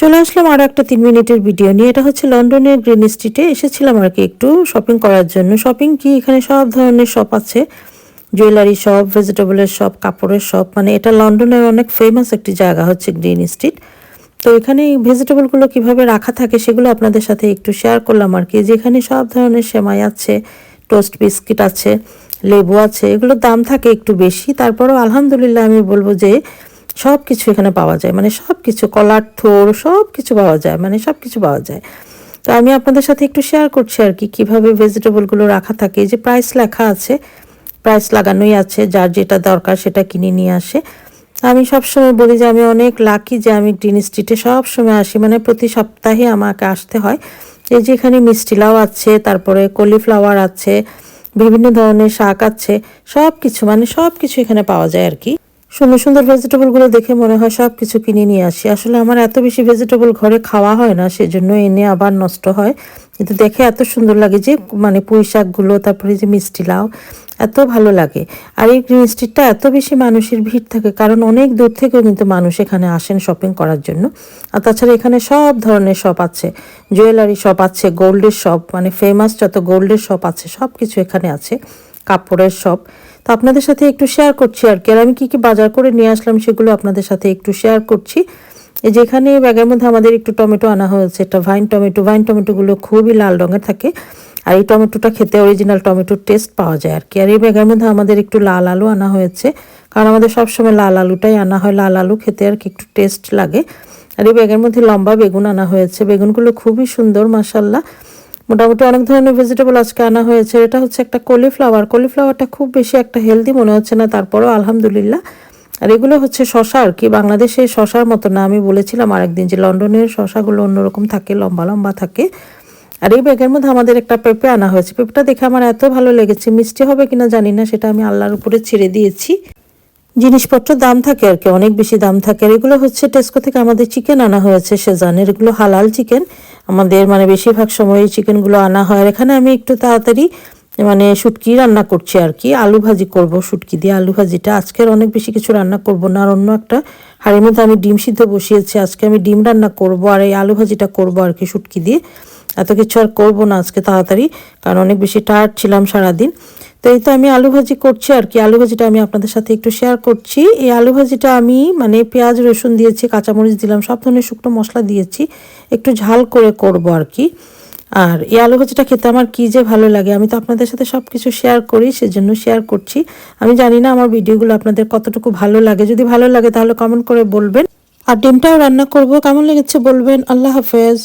চলে আসলাম আরও একটা তিন মিনিটের ভিডিও নিয়ে। এটা হচ্ছে লন্ডনের গ্রিন স্ট্রিটে এসেছিলাম আর কি একটু শপিং করার জন্য। শপিং কি? এখানে সব ধরনের শপ আছে। জুয়েলারি শপ ভেজিটেবলের শপ কাপড়ের শপ মানে এটা লন্ডনের অনেক ফেমাস একটি জায়গা হচ্ছে গ্রিন স্ট্রিট। তো এখানে ভেজিটেবলগুলো কীভাবে রাখা থাকে সেগুলো আপনাদের সাথে একটু শেয়ার করলাম আর কি। যেখানে সব ধরনের সেমাই আছে টোস্ট বিস্কিট আছে, লেবু আছে, এগুলোর দাম থাকে একটু বেশি। তারপরেও আলহামদুলিল্লাহ আমি বলব যে সব কিছু এখানে পাওয়া যায়। মানে সব কিছু কলার থোর সব কিছু পাওয়া যায়। মানে সব কিছু পাওয়া যায়। তো আমি আপনাদের সাথে একটু শেয়ার করছি আর কি, কীভাবে ভেজিটেবলগুলো রাখা থাকে। যে প্রাইস লেখা আছে প্রাইস লাগানোই আছে। যার যেটা দরকার সেটা কিনে নিয়ে আসে। আমি সবসময় বলি যে আমি অনেক লাকি যে আমি গ্রিন স্ট্রিটে সবসময় আসি। মানে প্রতি সপ্তাহে আমাকে আসতে হয়। এই যে এখানে মিষ্টি লাউ আছে, তারপরে কলিফ্লাওয়ার আছে, বিভিন্ন ধরনের শাক আছে সব কিছু মানে সব কিছু এখানে পাওয়া যায় আর কি। সুন্দর সুন্দর ভেজিটেবলগুলো দেখে মনে হয় সব কিছু কিনে নিয়ে আসি। আসলে আমার এত বেশি ভেজিটেবল ঘরে খাওয়া হয় না, সেজন্য এনে আবার নষ্ট হয়। কিন্তু দেখে এত সুন্দর লাগে যে মানে পুঁই শাকগুলো, তারপরে যে মিষ্টি লাউ, এত ভালো লাগে। আর এই স্ট্রিটটা এত বেশি মানুষের ভিড় থাকে, কারণ অনেক দূর থেকেও কিন্তু মানুষ এখানে আসেন শপিং করার জন্য। আর তাছাড়া এখানে সব ধরনের শপ আছে। জুয়েলারি শপ আছে গোল্ডের শপ মানে ফেমাস যত গোল্ডের শপ আছে সব কিছু এখানে আছে। কাপড়ের শপ তো আপনাদের সাথে একটু শেয়ার করছি আর কি, আর আমি কী কী বাজার করে নিয়ে আসলাম সেগুলো আপনাদের সাথে একটু শেয়ার করছি। এই যেখানে ব্যাগের মধ্যে আমাদের একটু টমেটো আনা হয়েছে এটা ভাইন টমেটো। ভাইন টমেটোগুলো খুবই লাল রঙের থাকে আর এই টমেটোটা খেতে অরিজিনাল টমেটোর টেস্ট পাওয়া যায় আর কি। আর এই ব্যাগের মধ্যে আমাদের একটু লাল আলু আনা হয়েছে, কারণ আমাদের সবসময় লাল আলুটাই আনা হয়, লাল আলু খেতে আর কি একটু টেস্ট লাগে। আর এই ব্যাগের মধ্যে লম্বা বেগুন আনা হয়েছে, বেগুনগুলো খুবই সুন্দর মাসাল্লাহ মোটামুটি অনেক ধরনের ভেজিটেবল আজকে আনা হয়েছে। এটা হচ্ছে একটা কলিফ্লাওয়ার কলিফ্লাওয়ারটা খুব বেশি একটা হেলদি মনে হচ্ছে না, তারপরও আলহামদুলিল্লাহ। আর এগুলো হচ্ছে শশা আর কি, বাংলাদেশে শশার মতো না, আমি বলেছিলাম আরেকদিন যে লন্ডনের শশাগুলো অন্যরকম থাকে, লম্বা লম্বা থাকে। আর এই ব্যাগের মধ্যে আমাদের একটা পেঁপে আনা হয়েছে। পেঁপেটা দেখে আমার এত ভালো লেগেছে, মিষ্টি হবে কিনা জানি না, সেটা আমি আল্লাহর উপরে ছেড়ে দিয়েছি। জিনিসপত্র দাম থাকে আর কি, অনেক বেশি দাম থাকে। আর এগুলো হচ্ছে টেস্কো থেকে আমাদের চিকেন আনা হয়েছে সেজানের এগুলো হালাল চিকেন আমাদের মানে বেশিরভাগ সময় এই চিকেনগুলো আনা হয়। আর এখানে আমি একটু তাড়াতাড়ি মানে শুটকি রান্না করছি আর কি। আলু ভাজি করব শুটকি দিয়ে। আলু ভাজিটা আজকের অনেক বেশি কিছু রান্না করব না। আর অন্য একটা হাড়ির মধ্যে আমি ডিম সিদ্ধ বসিয়েছি। আজকে আমি ডিম রান্না করব আর এই আলু ভাজিটা করব আর কি শুটকি দিয়ে। এত কিছু আর করব না আজকে তাড়াতাড়ি, কারণ অনেক বেশি টায়ার্ড ছিলাম সারাদিন। তো এই তো আমি আলু ভাজি করছি আর কি। আলু ভাজিটা আমি আপনাদের সাথে একটু শেয়ার করছি। এই আলু ভাজিটা আমি মানে পেঁয়াজ, রসুন দিয়েছি, কাঁচামরিচ দিলাম, সব ধরনের শুকনো মশলা দিয়েছি। একটু ঝাল করে করব আর কি। আর এই আলু ভাজিটা খেতে আমার কী যে ভালো লাগে, আমি তো আপনাদের সাথে সব কিছু শেয়ার করি, সেজন্য শেয়ার করছি। আমি জানি না আমার ভিডিওগুলো আপনাদের কতটুকু ভালো লাগে। যদি ভালো লাগে তাহলে কমেন্ট করে বলবেন। আর ডিমটাও রান্না করব। কেমন লেগেছে বলবেন। আল্লাহ হাফেজ।